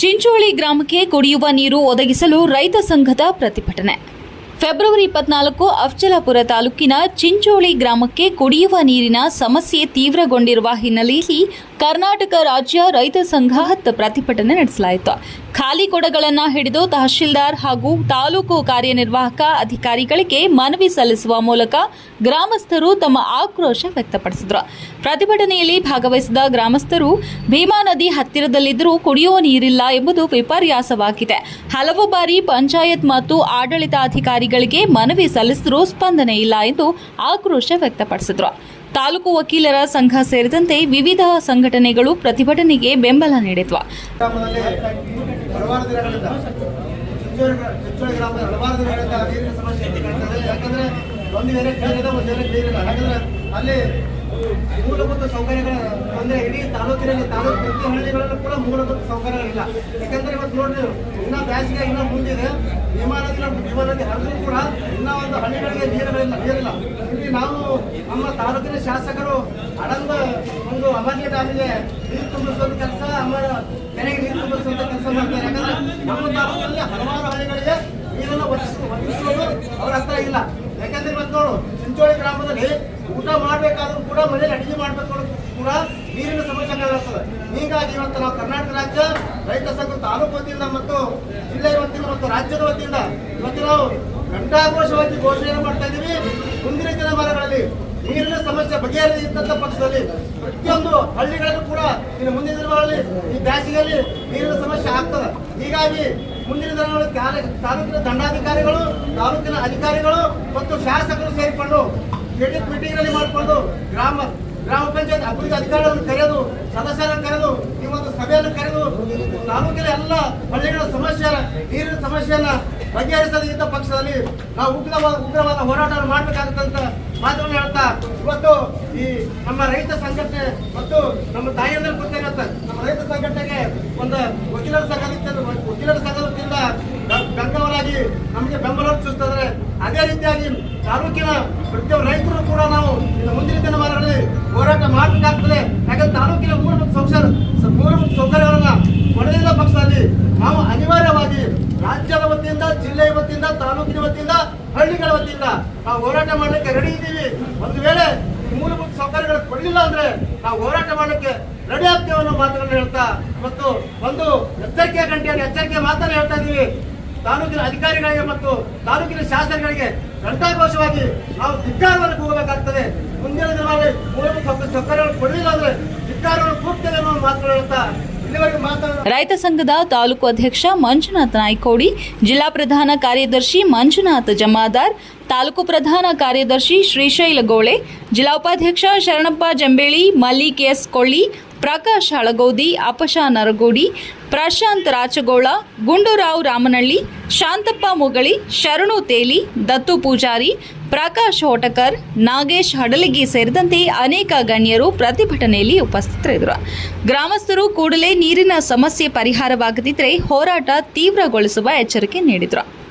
ಚಿಂಚೋಳಿ ಗ್ರಾಮಕ್ಕೆ ಕುಡಿಯುವ ನೀರು ಒದಗಿಸಲು ರೈತ ಸಂಘದ ಪ್ರತಿಭಟನೆ. ಫೆಬ್ರವರಿ ಇಪ್ಪತ್ನಾಲ್ಕು ಅಫ್ಜಲಾಪುರ ತಾಲೂಕಿನ ಚಿಂಚೋಳಿ ಗ್ರಾಮಕ್ಕೆ ಕುಡಿಯುವ ನೀರಿನ ಸಮಸ್ಯೆ ತೀವ್ರಗೊಂಡಿರುವ ಹಿನ್ನೆಲೆಯಲ್ಲಿ ಕರ್ನಾಟಕ ರಾಜ್ಯ ರೈತ ಸಂಘ ಹತ್ತು ಪ್ರತಿಭಟನೆ ನಡೆಸಲಾಯಿತು. ಖಾಲಿ ಕೊಡಗಳನ್ನು ಹಿಡಿದು ತಹಶೀಲ್ದಾರ್ ಹಾಗೂ ತಾಲೂಕು ಕಾರ್ಯನಿರ್ವಾಹಕ ಅಧಿಕಾರಿಗಳಿಗೆ ಮನವಿ ಸಲ್ಲಿಸುವ ಮೂಲಕ ಗ್ರಾಮಸ್ಥರು ತಮ್ಮ ಆಕ್ರೋಶ ವ್ಯಕ್ತಪಡಿಸಿದರು. ಪ್ರತಿಭಟನೆಯಲ್ಲಿ ಭಾಗವಹಿಸಿದ ಗ್ರಾಮಸ್ಥರು, ಭೀಮಾ ನದಿ ಹತ್ತಿರದಲ್ಲಿದ್ದರೂ ಕುಡಿಯುವ ನೀರಿಲ್ಲ ಎಂಬುದು ವಿಪರ್ಯಾಸವಾಗಿದೆ. ಹಲವು ಬಾರಿ ಪಂಚಾಯತ್ ಮತ್ತು ಆಡಳಿತಾಧಿಕಾರಿಗಳಿಗೆ ಮನವಿ ಸಲ್ಲಿಸಿದರೂ ಸ್ಪಂದನೆ ಇಲ್ಲ ಎಂದು ಆಕ್ರೋಶ ವ್ಯಕ್ತಪಡಿಸಿದರು. ತಾಲೂಕು ವಕೀಲರ ಸಂಘ ಸೇರಿದಂತೆ ವಿವಿಧ ಸಂಘಟನೆಗಳು ಪ್ರತಿಭಟನೆಗೆ ಬೆಂಬಲ ನೀಡಿದ್ವು. ಮೂಲಭೂತ ಸೌಕರ್ಯಗಳ ಅಂದ್ರೆ ಇಡೀ ತಾಲೂಕಿನಲ್ಲಿ ತಾಲೂಕು ಪ್ರತಿ ಹಳ್ಳಿಗಳಲ್ಲೂ ಕೂಡ ಮೂಲಭೂತ ಸೌಕರ್ಯಗಳಿಲ್ಲ. ಯಾಕಂದ್ರೆ ಇವತ್ತು ನೋಡ್ರಿ, ಇನ್ನ ಬ್ಯಾಸಿಗೆ ಇನ್ನ ಮುಂದಿದೆ. ವಿಮಾನ ನದಿ ಹರಿದ್ರು ಕೂಡ ಇನ್ನ ಒಂದು ಹಳ್ಳಿಗಳಿಗೆ ನೀರುಗಳಿಲ್ಲ, ನೀರಿಲ್ಲ ಇಲ್ಲಿ ನಾವು ನಮ್ಮ ತಾಲೂಕಿನ ಶಾಸಕರು ಹಡಂದ ಒಂದು ಅಮರ್ಲಿ ಡ್ಯಾಮಿಗೆ ನೀರು ತುಂಬಿಸುವಂತ ಕೆಲಸ ಅಮರ ಕೆರೆಗೆ ನೀರು ತುಂಬಿಸುವಂತ ಕೆಲಸ ಮಾಡ್ತಾರೆ. ಯಾಕಂದ್ರೆ ನಮ್ಮ ತಾಲೂಕಿನಲ್ಲಿ ಹಲವಾರು ಹಳ್ಳಿಗಳಿಗೆ ನೀರನ್ನು ಒದಗಿಸ ಒದಗಿಸುವುದು ಅವ್ರ ಹತ್ರ ಇಲ್ಲ. ಯಾಕಂದ್ರೆ ಇವತ್ತು ನೋಡು, ಚಿಂಚೋಳಿ ಗ್ರಾಮದಲ್ಲಿ ಊಟ ಮಾಡ್ಬೇಕಾದ್ರೂ ಕೂಡ ಮನೇಲಿ ಅಡಿಗೆ ಮಾಡಬೇಕು ಕೂಡ ನೀರಿನ ಸಮಸ್ಯೆಗಳಿರ್ತದೆ ಹೀಗಾಗಿ ಇವತ್ತು ನಾವು ಕರ್ನಾಟಕ ರಾಜ್ಯ ರೈತ ಸಂಘ ತಾಲೂಕು ವತಿಯಿಂದ ಮತ್ತು ಜಿಲ್ಲೆಯ ವತಿಯಿಂದ ಮತ್ತು ರಾಜ್ಯದ ವತಿಯಿಂದ ಇವತ್ತು ನಾವು ಘಂಟಾಘೋಷವಾಗಿ ಘೋಷಣೆ ಮಾಡ್ತಾ ಇದ್ದೀವಿ ಮುಂದಿನ ದಿನಮಾನಗಳಲ್ಲಿ ನೀರಿನ ಸಮಸ್ಯೆ ಬಗೆಹರಿದಂತ ಪಕ್ಷದಲ್ಲಿ ಪ್ರತಿಯೊಂದು ಹಳ್ಳಿಗಳಲ್ಲೂ ಕೂಡ ಇನ್ನು ಮುಂದಿನ ದಿನಗಳಲ್ಲಿ ಈ ಬ್ಯಾಸಿಗೆಯಲ್ಲಿ ನೀರಿನ ಸಮಸ್ಯೆ ಆಗ್ತದೆ. ಹೀಗಾಗಿ ಮುಂದಿನ ದಿನಗಳಲ್ಲಿ ತಾಲೂ- ತಾಲೂಕಿನ ದಂಡಾಧಿಕಾರಿಗಳು, ತಾಲೂಕಿನ ಅಧಿಕಾರಿಗಳು ಮತ್ತು ಶಾಸಕರು ಸೇರಿಕೊಂಡು ಮೀಟಿಂಗ್ನಲ್ಲಿ ಮಾಡಿಕೊಂಡು ಗ್ರಾಮ ಗ್ರಾಮ ಪಂಚಾಯತ್ ಅಭಿವೃದ್ಧಿ ಅಧಿಕಾರಿಗಳನ್ನು ಕರೆದು, ಸದಸ್ಯರನ್ನು ಕರೆದು, ಈ ಒಂದು ಸಭೆಯನ್ನು ಕರೆದು ತಾಲೂಕಿನ ಎಲ್ಲ ಹಳ್ಳಿಗಳ ಸಮಸ್ಯೆ ನೀರಿನ ಸಮಸ್ಯೆಯನ್ನ ಬಗೆಹರಿಸದಿದ್ದ ಪಕ್ಷದಲ್ಲಿ ನಾವು ಉಗ್ರವಾದ ಉಗ್ರವಾದ ಹೋರಾಟವನ್ನು ಮಾಡಬೇಕಾಗುತ್ತಂತ ಮಾತನ್ನು ಹೇಳ್ತಾ, ಇವತ್ತು ಈ ನಮ್ಮ ರೈತ ಸಂಘಟನೆ ಮತ್ತು ನಮ್ಮ ತಾಯಿಯನ್ನ ಗೊತ್ತಾಗತ್ತ ನಮ್ಮ ರೈತ ಸಂಘಟನೆಗೆ ಒಂದು ವಕೀಲರ ಸಂಘದಿಂದ ವಕೀಲರ ಸಂಘದಿಂದ ಬೆಂಬಲವಾಗಿ ನಮಗೆ ಬೆಂಬಲ ಸೂಚಿಸ್ತಾರೆ ಅದೇ ರೀತಿಯಾಗಿ ತಾಲೂಕಿನ ಪ್ರತಿಯೊಬ್ಬ ರೈತರು ಕೂಡ ನಾವು ಮುಂದಿನ ದಿನಮಾನಗಳಲ್ಲಿ ಹೋರಾಟ ಮಾಡಬೇಕಾಗ್ತದೆ. ಯಾಕಂದ್ರೆ ತಾಲೂಕಿನ ಮೂಲಭೂತ ಸೌಕರ್ಯ ಮೂಲಭೂತ ಸೌಕರ್ಯಗಳನ್ನ ಪಡೆದಿಲ್ಲ ಪಕ್ಷದಲ್ಲಿ ನಾವು ಅನಿವಾರ್ಯವಾಗಿ ರಾಜ್ಯದ ವತಿಯಿಂದ, ಜಿಲ್ಲೆಯ ವತಿಯಿಂದ, ತಾಲೂಕಿನ ವತಿಯಿಂದ ಹಳ್ಳಿಗಳ ವತಿಯಿಂದ ನಾವು ಹೋರಾಟ ಮಾಡಲಿಕ್ಕೆ ರೆಡಿ ಇದ್ದೀವಿ. ಒಂದು ವೇಳೆ ಮೂಲಭೂತ ಸೌಕರ್ಯಗಳು ಕೊಡಲಿಲ್ಲ ಅಂದ್ರೆ ನಾವು ಹೋರಾಟ ಮಾಡಲಿಕ್ಕೆ ರೆಡಿ ಆಗ್ತೇವೆ ಅನ್ನೋ ಮಾತುಗಳನ್ನು ಹೇಳ್ತಾ ಮತ್ತು ಒಂದು ಎಚ್ಚರಿಕೆಯ ಗಂಟೆಯನ್ನು ಎಚ್ಚರಿಕೆ ಮಾತನ್ನು ಹೇಳ್ತಾ ಇದ್ದೀವಿ. ತಾಲೂಕಿನ ಅಧಿಕಾರಿಗಳಿಗೆ ಮತ್ತು ತಾಲೂಕಿನ ಶಾಸಕರಿಗೆ ಘಂಟಾಘೋಷವಾಗಿ ನಾವು ಧಿಕ್ಕಾರವನ್ನು ಕೂಗಬೇಕಾಗ್ತದೆ. ಮುಂದಿನ ದಿನಗಳಲ್ಲಿ ಮೂಲಭೂತ ಸೌಕ- ಸೌಕರ್ಯಗಳು ಕೊಡಲಿಲ್ಲ ಅಂದ್ರೆ ಧಿಕ್ಕಾರವನ್ನು ಕೂಗ್ತೇವೆ ಅನ್ನೋ ಮಾತುಗಳು ಹೇಳ್ತಾ ಇಲ್ಲಿವರೆಗೆ ಮಾತನಾಡ ರೈತ ಸಂಘದ ತಾಲೂಕು ಅಧ್ಯಕ್ಷ ಮಂಜುನಾಥ್ ನಾಯ್ಕೋಡಿ, ಜಿಲ್ಲಾ ಪ್ರಧಾನ ಕಾರ್ಯದರ್ಶಿ ಮಂಜುನಾಥ್ ಜಮಾದಾರ್, ತಾಲೂಕು ಪ್ರಧಾನ ಕಾರ್ಯದರ್ಶಿ ಶ್ರೀಶೈಲ ಗೋಳೆ, ಜಿಲ್ಲಾ ಉಪಾಧ್ಯಕ್ಷ ಶರಣಪ್ಪ ಜಂಬೇಳಿ, ಮಲ್ಲಿಕ್ ಎಸ್ ಕೊಳ್ಳಿ ಪ್ರಕಾಶ್ ಹಳಗೋದಿ ಅಪಶ ನರಗೋಡಿ, ಪ್ರಶಾಂತ್ ರಾಚಗೋಳ, ಗುಂಡೂರಾವ್ ರಾಮನಳ್ಳಿ, ಶಾಂತಪ್ಪ ಮುಗಳಿ, ಶರಣು ತೇಲಿ, ದತ್ತು ಪೂಜಾರಿ, ಪ್ರಕಾಶ್ ಹೋಟಕರ್, ನಾಗೇಶ್ ಹಡಲಗಿ ಸೇರಿದಂತೆ ಅನೇಕ ಗಣ್ಯರು ಪ್ರತಿಭಟನೆಯಲ್ಲಿ ಉಪಸ್ಥಿತರಿದ್ದರು. ಗ್ರಾಮಸ್ಥರು ಕೂಡಲೇ ನೀರಿನ ಸಮಸ್ಯೆ ಪರಿಹಾರವಾಗದಿದ್ದರೆ ಹೋರಾಟ ತೀವ್ರಗೊಳಿಸುವ ಎಚ್ಚರಿಕೆ ನೀಡಿದರು.